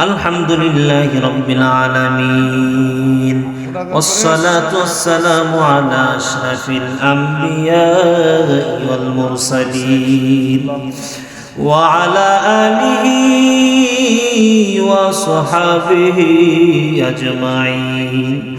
الحمد لله رب العالمين والصلاة والسلام على أشرف الأنبياء والمرسلين وعلى آله وصحابه أجمعين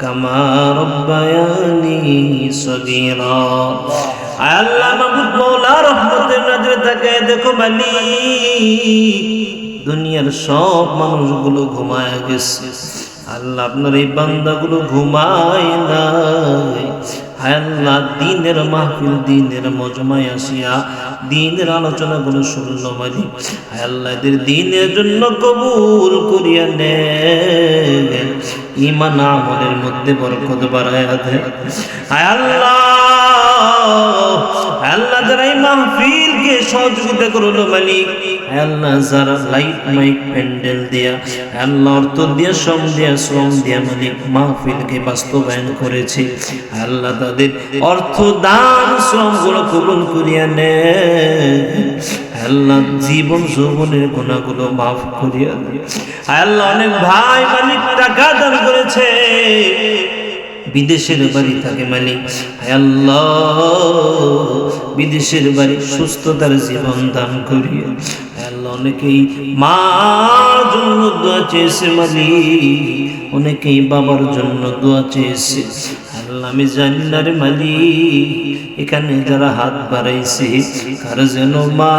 কামা রব্বায়ানি সগীরা। আল্লাহ মাহবুব দেখো বানি দুনিয়ার সব মানুষগুলো ঘুমায় গেছে। আল্লাহ আপনার এই বান্দাগুলো ঘুমায় নাই। আল্লাহ, দিনের মাহফিল, দিনের মজমায় আসিয়া দিনের আলোচনাগুলো শুনল মালিক মানে। আল্লাহ দিনের জন্য কবুল করিয়া নেয়। ইমান আমলের মধ্যে বরকত বাড়ায়া দেয় হায় আল্লাহ আল্লাহ যারা এই মাহফিলকে সহযোগিতা করল মালিক আল্লাহ যারা লাইট মাইক প্যান্ডেল দিয়া, আল্লাহ অর্থ দিয়া, শ্রম দিয়া শ্রম দিয়া মালিক মাহফিলকে বাস্তবায়ন করেছে। আল্লাহ তাদের অর্থ, দান শ্রমগুলো কবুল করিয়া নে। আল্লাহ, জীবন যৌবনের গুণাগুলো মাফ করিয়া দিয়ে আল্লাহ, অনেক ভাই মালিক টাকা দান করেছে। বিদেশের বাড়ি থাকে মালিক। আল্লাহ, বিদেশের বাড়ি সুস্থতার জীবন দান করিয়া আল্লাহ, অনেকেই মার জন্য দোয়া চেয়েছে মালিক। অনেকেই বাবার জন্য দোয়া চেয়েছে। আমি জানি না রে মালিক, এখানে যারা হাত বাড়াইছে, কার যেন মা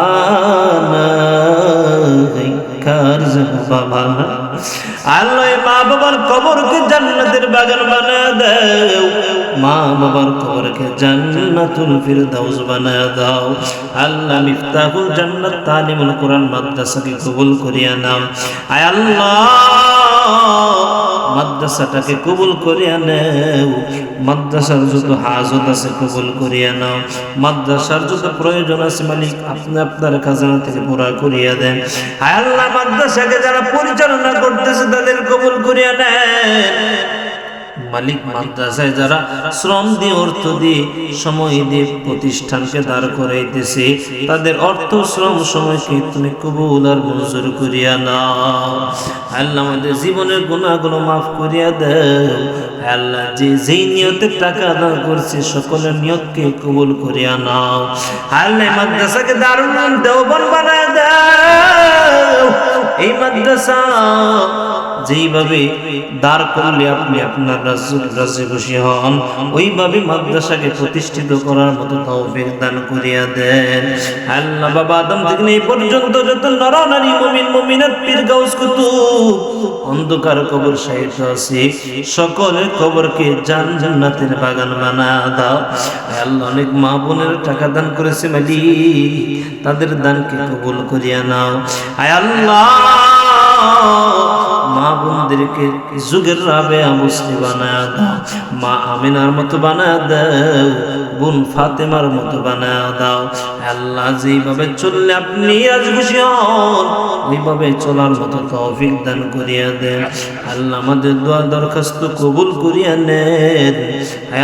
কার যেন বাবা না আল্লাহ মা বাবার কবরকে জান্নাতের বাগান বানা দাও, মা বাবার কবরকে জান্নাতুল ফিরদাউস বানা দাও। আল্লাহ মিফতাহুল জান্নাত তালিমুল কোরআন মাদ্রাসাকে কবুল করিয়া নাও। আয় আল্লাহ! মাদ্রাসাটাকে কবুল করিয়া নেও। মাদ্রাসার যত হাজত আছে কবুল করিয়া নাও। মাদ্রাসার যত প্রয়োজন আছে মালিক, আপনি আপনার খাজানা থেকে পুরা করিয়া দেন। আল্লাহ, মাদ্রাসাকে যারা পরিচালনা করতেছে তাদের কবুল করিয়া নেন। মালিক মাদ্রাসায় যারা শ্রম দিয়ে, অর্থ দিয়ে, সময় দিয়ে প্রতিষ্ঠানকে দাঁড় করাইতেছে, তাদের অর্থ শ্রম সময়কে তুমি কবুল আর মঞ্জুর করিয়া নাও। আল্লাহ আমাদের জীবনের গুণাগুলো মাফ করিয়া দাও। আল্লাহ যে যেই নিয়তে টাকা দান করছে, সকলের নিয়তকে কবুল করিয়া নাও। আল্লাহ মাদ্রাসাকে দারুণ দেওবন বানায় দাও। এই মাদ্রাসা যেইভাবে দাঁড় করলে আপনি আপনার রাজ্যে খুশি হন, ওইভাবে মাদ্রাসাকে প্রতিষ্ঠিত করার মতো তৌফিক দান করিয়া দেন। আল্লাহ বাবা, আদম থেকে এই পর্যন্ত যত নর নারী মুমিন, মুমিনাত পীর গাউস কুতুব, অন্ধকার কবর সাহিত্য আছে। সকলের কবরকে জান জান্নাতের বাগান বানা দাও। আল্লাহ, অনেক মা বোনের টাকা দান করেছে মালি। তাদের দানকে কবুল করিয়া নাও। আয় আল্লাহ! মা বোনদেরকে যুগের রাবে মুসলি বানায় দাও, মা আমিনার মতো বানায় দাও, বোন ফাতেমার মতো বানায় দাও। আল্লাহ যেইভাবে চললে আপনি আজ খুশি হন, ওইভাবে চলার মতো তৌফিক দান করিয়া দেন। আল্লাহ আমাদের দোয়া দরখাস্ত কবুল করিয়া নেন।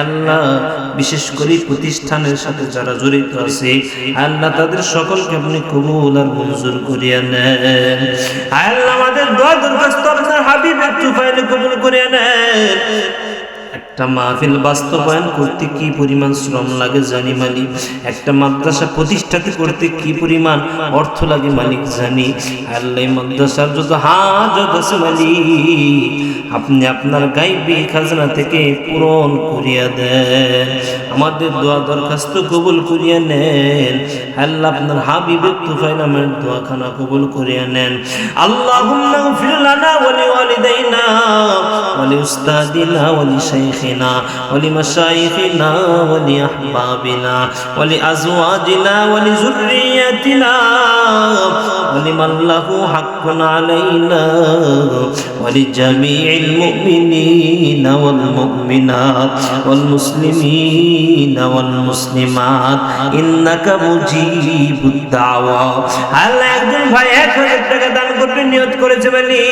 আল্লাহ বিশেষ করে প্রতিষ্ঠানের সাথে যারা জড়িত আছে, আল্লাহ তাদের সকলকে আপনি কবুল আর মঞ্জুর করিয়া নেন। আল্লাহ, আমাদের দোয়া দরখাস্ত আপনার হাবিব একটু ফাইলে কবুল করিয়া নেন। একটা মাহফিল বাস্তবায়ন করতে কি পরিমাণ শ্রম লাগে জানি মালিক। একটা মাদ্রাসা প্রতিষ্ঠাতে করতে কি পরিমাণ অর্থ লাগে মালিক জানি। আল্লাহ মাদ্রাসার যত হাজত আছে মালিক। আপনি আপনার গাইবি খাজনা থেকে পূরণ করিয়া দেন। আমাদের দোয়া দরখাস্ত কবুল করিয়া নেন। আল্লাহ আপনার হাবিবের তুফাইল আমার দোয়াখানা কবুল করিয়া নেন। আল্লাহুম্মা গফির লানা ওয়া লিওয়ালিদাইনা ওয়া লিউস্তাদিনা ওয়া লিশাইখিনা ওয়া লিমাশাইখিনা ওয়া লিআহবাবিনা ওয়া লিআজওয়াজিনা ওয়া লিযুররিয়াতিনা ওয়া লিমান লাহু হাক্কুন আলাইনা ওয়া লিজামি'il المؤمنين والمؤمنات والمسلمين والمسلمات إنك مجيب الدعوة আল্লাহ একজন ভাই এক হাজার টাকা দান করতে নিয়ত করেছে বলি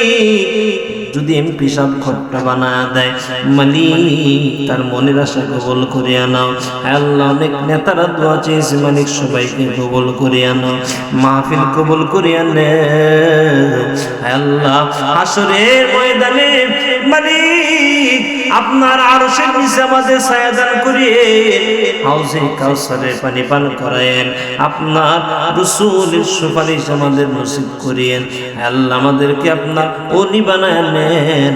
যদি এমপি সাহেব খট্টা বানায় দেয় মালিক তার মনের আশা কবল করে আনাও আল্লাহ অনেক নেতারা দোয়া চেয়েছে মালিক সবাইকে কবল করে আনো মাহফিল কবল করে আনে আল্লাহ হাসরের ময়দানে মালিক আপনার আরশের নিচে আমাদের ছায়াদান করিয়ে হাউসে কাউসারের পানি পান করায়েন। আপনার রসুলের সুপারিশ আমাদের নসিব করিয়েন। আল্লাহ, আমাদেরকে আপনার অলি বানায় নেন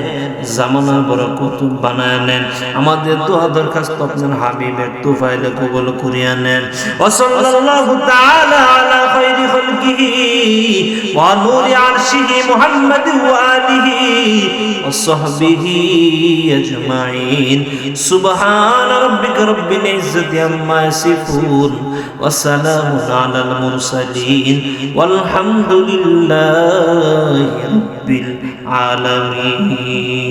জামানা বড় কুতুব বানায় নেন। আমাদের দোয়া দরখাস্ত আপনার হাবিবের তুফাইলে কবল করিয়া নেন। ওসল্লাল্লাহু তাআলা আলা খাইরি খালকিহি ওয়া নূরি আরশিহি মুহাম্মাদি ওয়া আলিহি ওয়া সাহবিহি আজমাইন। সুবহান রাব্বিকা রাব্বিল ইজ্জাতি আম্মা ইয়াসিফুন ওয়া সালামুন আলাল মুরসালিন।